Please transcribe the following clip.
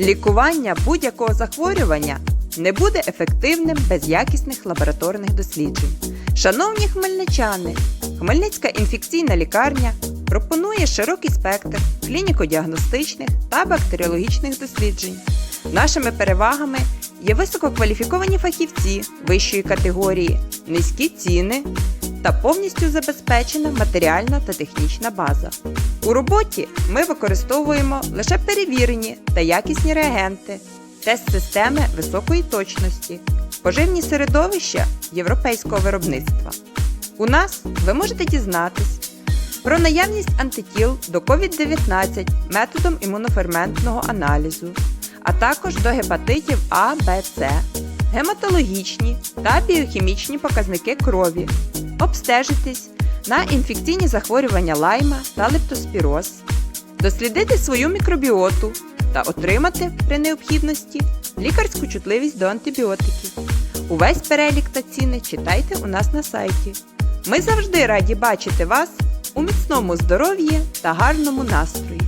Лікування будь-якого захворювання не буде ефективним без якісних лабораторних досліджень. Шановні хмельничани, Хмельницька інфекційна лікарня пропонує широкий спектр клініко-діагностичних та бактеріологічних досліджень. Нашими перевагами є висококваліфіковані фахівці вищої категорії, низькі ціни та повністю забезпечена матеріальна та технічна база. У роботі ми використовуємо лише перевірені та якісні реагенти, тест-системи високої точності, поживні середовища європейського виробництва. У нас ви можете дізнатись про наявність антитіл до COVID-19 методом імуноферментного аналізу, а також до гепатитів А, Б, С, гематологічні та біохімічні показники крові, обстежитись на інфекційні захворювання лайма та лептоспіроз, дослідити свою мікробіоту та отримати при необхідності лікарську чутливість до антибіотиків. Увесь перелік та ціни читайте у нас на сайті. Ми завжди раді бачити вас у міцному здоров'ї та гарному настрої.